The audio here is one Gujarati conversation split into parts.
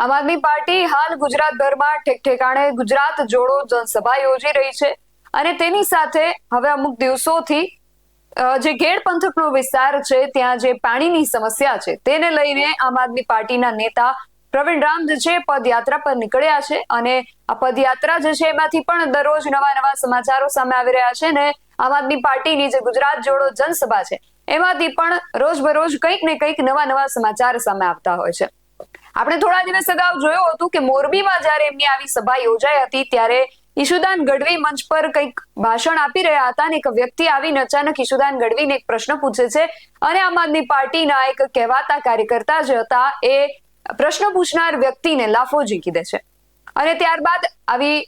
આમ આદમી પાર્ટી હાલ ગુજરાતભરમાં ઠેક ઠેકાણે ગુજરાત જોડો જનસભા યોજી રહી છે. અને તેની સાથે હવે અમુક દિવસોથી જે ઘેડ પંથકનો વિસ્તાર છે, ત્યાં જે પાણીની સમસ્યા છે, તેને લઈને આમ આદમી પાર્ટીના નેતા પ્રવીણ રામ જે છે, પદયાત્રા પર નીકળ્યા છે અને આ પદયાત્રા જે છે, એમાંથી પણ દરરોજ નવા નવા સમાચારો સામે આવી રહ્યા છે ને આમ આદમી પાર્ટીની જે ગુજરાત જોડો જનસભા છે, એમાંથી પણ રોજબરોજ કંઈક ને કંઈક નવા નવા સમાચાર સામે આવતા હોય છે. આપણે થોડા દિવસ અગાઉ જોયું હતું કે મોરબીમાં જ્યારે એમની આવી સભા યોજાઈ હતી, ત્યારે ઈશુદાન ગઢવી મંચ પર કંઈક ભાષણ આપી રહ્યા હતા અને એક વ્યક્તિ આવીને અચાનક ઈશુદાન ગઢવીને એક પ્રશ્ન પૂછે છે. અને આમ આદમી પાર્ટીના એક કહેવાતા કાર્યકર્તા જે હતા. એ પ્રશ્ન પૂછનાર વ્યક્તિને લાફો ઝીકી દે છે. અને ત્યારબાદ આવી,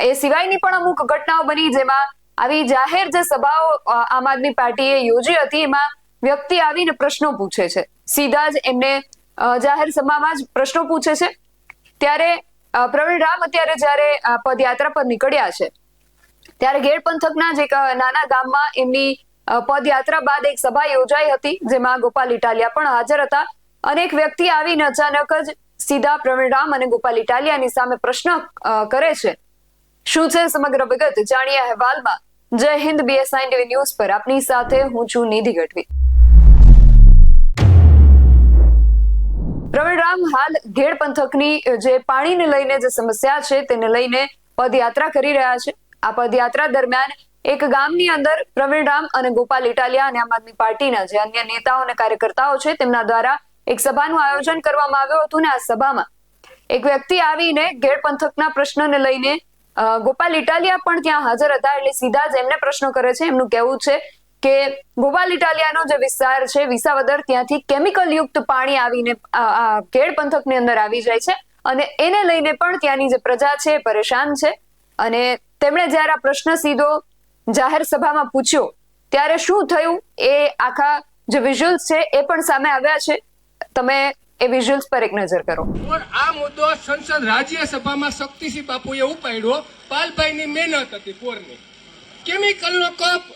એ સિવાયની પણ અમુક ઘટનાઓ બની જેમાં આવી જાહેર જે સભાઓ આમ આદમી પાર્ટીએ યોજી હતી, એમાં વ્યક્તિ આવીને પ્રશ્નો પૂછે છે. સીધા જ એમને જાહેર સભામાં જ પ્રશ્નો પૂછે છે. ત્યારે પ્રવીણ રામ અત્યારે જ્યારે પદયાત્રા પર નીકળ્યા છે. ત્યારે ગેડ પંથકના જે નાના ગામમાં એમની પદયાત્રા બાદ એક સભા યોજાઈ હતી, જેમાં ગોપાલ ઇટાલિયા પણ હાજર હતા. અને એક વ્યક્તિ આવીને અચાનક જ સીધા પ્રવીણ રામ અને ગોપાલ ઇટાલિયાની સામે પ્રશ્ન કરે છે. શું છે સમગ્ર વિગત? જાણીએ અહેવાલમાં. જય હિન્દ બીએસઆઈ ટીવી ન્યૂઝ પર. આપની સાથે હું છું નિધિ ગઢવી. પ્રવીણ હાલ ઘેડ પંથકની જે પાણીને લઈને જે સમસ્યા છે તેને લઈને પદયાત્રા કરી રહ્યા છે. આ પદયાત્રા દરમિયાન એક ગામની અંદર પ્રવીણરામ અને ગોપાલ ઇટાલિયા અને આમ આદમી પાર્ટીના જે અન્ય નેતાઓ અને કાર્યકર્તાઓ છે તેમના દ્વારા એક સભાનું આયોજન કરવામાં આવ્યું હતું ને આ સભામાં એક વ્યક્તિ આવીને ઘેડ પંથકના પ્રશ્નને લઈને ગોપાલ ઇટાલિયા પણ ત્યાં હાજર હતા એટલે સીધા જ એમને પ્રશ્નો કરે છે. એમનું કહેવું છે કે ગોપાલ ઇટાલિયાનો જે વિસ્તાર છે, વિસાવદર, ત્યાંથી કેમિકલ યુક્ત પાણી આવીને આ પંથકની અંદર આવી જાય છે અને એને લઈને પણ ત્યાંની જે પ્રજા છે પરેશાન છે. અને તેમણે જ્યારે આ પ્રશ્ન સીધો જાહેર સભામાં પૂછ્યો, ત્યારે શું થયું? એ આખા જે વિઝ્યુઅલ્સ છે એ પણ સામે આવ્યા છે. તમે એ વિઝ્યુઅલ્સ પર એક નજર કરો. આ મુદ્દો સંસદ રાજ્યસભામાં શક્તિસિંહ બાપુએ ઉપાડ્યો. પાલભાઈની મહેનત હતી પોરની કેમિકલનો કપ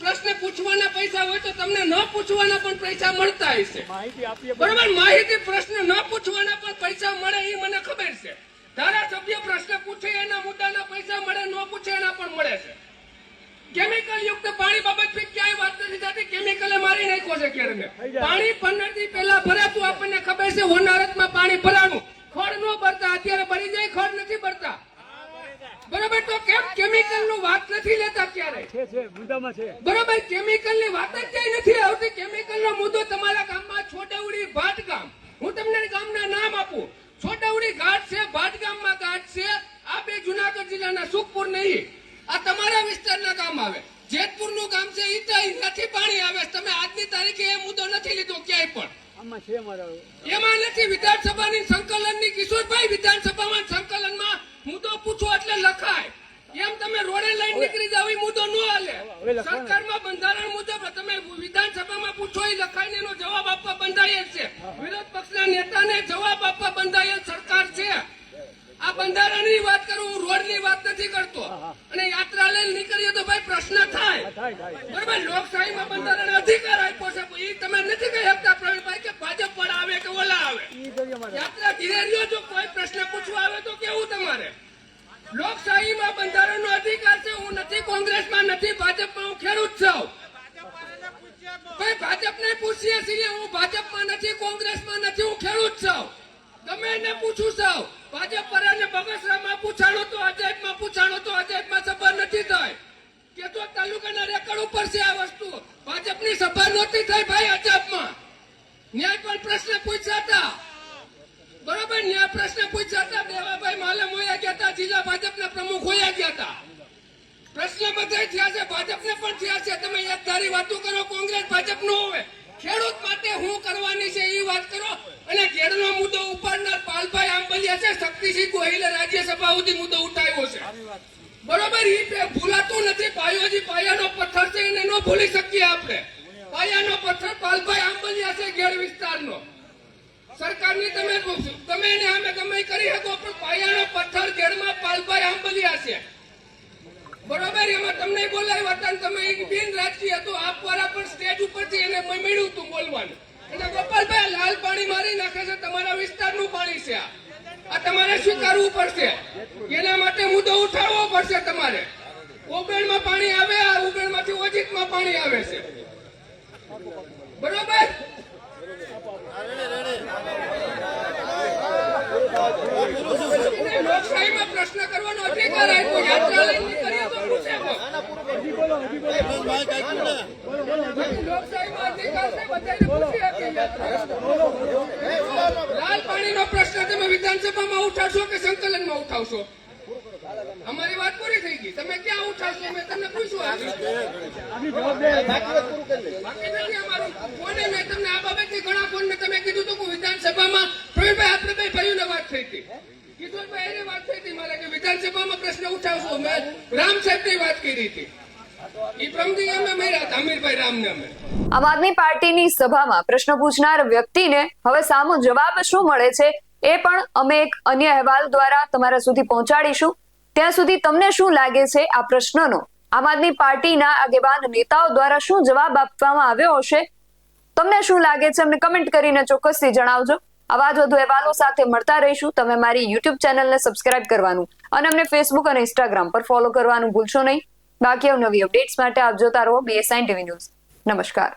પ્રશ્ન પૂછવાના પૈસા હોય તો તમને ન પૂછવાના પણ પૈસા મળતા હશે બરાબર? માહિતી પ્રશ્ન ન પૂછવાના પણ પૈસા મળે એ મને ખબર છે. ધારાસભ્ય પ્રશ્ન પૂછે એના મુદ્દાના પૈસા મળે ન પૂછે એના પણ મળે છે. કેમિકલ યુક્ત પાણી બાબત ક્યાંય વાત નથી થતી. કેમિકલે મારી નાખ્યો છે ક્યારે પાણી પંદર દી પહેલા ભરાતું આપણને ખબર છે હોનારતમાં પાણી ભરાનું ખડ નો ભરતા અત્યારે ભરી જાય ખડ નથી ભરતા બરોબર તો કેમ કેમિકલનું વાત નથી લેતા ક્યારે છે છે મુદ્દામાં છે. બરાબર કેમિકલની વાત જ કઈ નથી આવતી. કેમિકલ નો મુદ્દો તમારા ગામમાં છોટાઉડી ભાટ ગામ હું તમને ગામના નામ આપું. છોટાઉડી ઘાટ છે ભાટ ગામમાં ઘાટ છે. આ બે જુનાગઢ જિલ્લાના સુખપુર નહીં. આ તમારા વિસ્તારના ગામ આવે. જેતપુરનું ગામ છે ઈચાઈ નથી પાણી આવે. તમે આજની તારીખે એ મુદ્દો નથી લીધો ક્યાંય પણ. આમાં છે મારા એમાં નથી વિધાનસભાની સંકલનની કિશોરભાઈ વિધાનસભામાં સંકલનમાં મુદ્દો પૂછો એટલે લખાય એમ તમે રોડે લઈને એ મુદ્દો ન હાલે. સરકારમાં બંધારણ મુજબ તમે વિધાનસભામાં પૂછો એ લખાઈને એનો જવાબ આપવા બંધાયેલ છે. વિરોધ પક્ષના નેતાને જવાબ આપવા બંધાયેલ સરકાર છે. આ બંધારણની વાત કરું હું રોડની વાત નથી કરતો. અને યાત્રા લઈને નીકળીએ તો ભાઈ પ્રશ્ન થાય. બરાબર લોકશાહીમાં બંધારણ અધિકાર આપ્યો છે એ તમે નથી કહી શકતા પ્રવીણભાઈ કે ભાજપ પણ આવે કે ઓલા આવે. યાત્રા ધીરે રહ્યો જો કોઈ પ્રશ્ન પૂછવા આવે તો કેવું તમારે લોકશાહીમાં બંધારણનો અધિકાર છે હું નથી કોંગ્રેસમાં નથી ભાજપમાં હું ખેડૂત છું ભાઈ ભાજપને હું ભાજપમાં નથી, કોંગ્રેસમાં નથી, હું ખેડૂત છું. તમે એને પૂછું છું ભાજપ પર અને બગસરામાં પૂછાણો તો અજાયબમાં પૂછાણો તો અજાયબમાં સભા નથી થઈ કે તો તાલુકાના રેકર્ડ ઉપર છે આ વસ્તુ. ભાજપની સભા નહોતી થઈ ભાઈ અજબમાં ન્યાય પણ પ્રશ્ન પૂછ્યા હતા. બરોબર, ન્યાય પ્રશ્ન પૂછ્યા હતા. દેવાભાઈ માલમ હોયા ગયા હતા, જિલ્લા ભાજપના પ્રમુખ હોયા ગયા હતા. પ્રશ્ન બધા થયા છે. ભાજપને પણ થયા છે તમે એક ધારી વાતો કરો કોંગ્રેસ ભાજપ નો હોય ખેડૂત માટે હું કરવાની છે એ વાત કરો અને ઘેરનો મુદ્દો ઉપાડનાર પાલભાઈ આંબલિયા છે શક્તિસિંહ ગોહિલે રાજ્યસભા સુધી મુદ્દો ઉઠાવ્યો છે બરોબર ઈ તે ભૂલાતું નથી. પાયોજી પાયાનો પથ્થર છે એને ન ભૂલી શકીએ આપણે. પાયાનો પથ્થર પાલભાઈ આંબલિયા છે ગેર વિસ્તારનો. સરકારની તમે તમે એને અમે ગમે કરી શકો, પણ પાયાનો પથ્થર ગેરમાં પાલભાઈ આંબલિયા છે. બરોબર? એમાં તમને બોલાવ્યા હતા તમે એક બિન રાજકીય હતું. આપ વાળા પણ સ્ટેજ ઉપરથી એને મળ્યું હતું બોલવાનું. એટલે ગોપાલભાઈ લાલ પાણી મારી નાખે છે. તમારા વિસ્તારનું પાણી છે આ તમારે સ્વીકારવું પડશે. એના માટે મુદ્દો ઉઠાવવો પડશે તમારે. ઉબેણમાં પાણી આવે, આ ઉબેણમાંથી ઓજીતમાં પાણી આવે છે. બરોબર? લોકશાહીમાં પ્રશ્ન કરવાનો પ્રશ્ન તમે વિધાનસભામાં ઉઠાવશો કે સંકલનમાં ઉઠાવશો? અમારી વાત પૂરી ગઈ તમે ક્યાં ઉઠાવશો? મેં તમને પૂછ્યું બાકી નથી અમારું. કોને મેં તમને આ બાબતે ઘણા ફોનને તમે કીધું હતું કે વિધાનસભામાં પ્રવીણભાઈ આપણે ભાઈઓને વાત થઈ હતી. કિશોરભાઈ એને વાત થઈ હતી. મારે કે વિધાનસભામાં પ્રશ્ન ઉઠાવશો? મેં રામ સાહેબની વાત કરી હતી. ઈ પ્રમદી અમે મળ્યા હતા અમીરભાઈ રામને અમે. આમ આદમી પાર્ટીની સભામાં પ્રશ્ન પૂછનાર વ્યક્તિને હવે સામો જવાબ શું મળે છે એ પણ અમે એક અન્ય અહેવાલ દ્વારા તમારા સુધી પહોંચાડીશું. ત્યાં સુધી તમને શું લાગે છે આ પ્રશ્નનો? આમ આદમી પાર્ટીના આગેવાન નેતાઓ દ્વારા શું જવાબ આપવામાં આવ્યો હશે? તમને શું લાગે છે અમને કમેન્ટ કરીને ચોક્કસથી જણાવજો. આવા જ વધુ અહેવાલો સાથે મળતા રહીશું. તમે મારી યુટ્યુબ ચેનલને સબસ્ક્રાઇબ કરવાનું અને અમને ફેસબુક અને ઇન્સ્ટાગ્રામ પર ફોલો કરવાનું ભૂલશો નહીં. બાકી નવી અપડેટ્સ માટે આપ જોતા રહો બીએસઆઈ ટીવી ન્યૂઝ નમસ્કાર.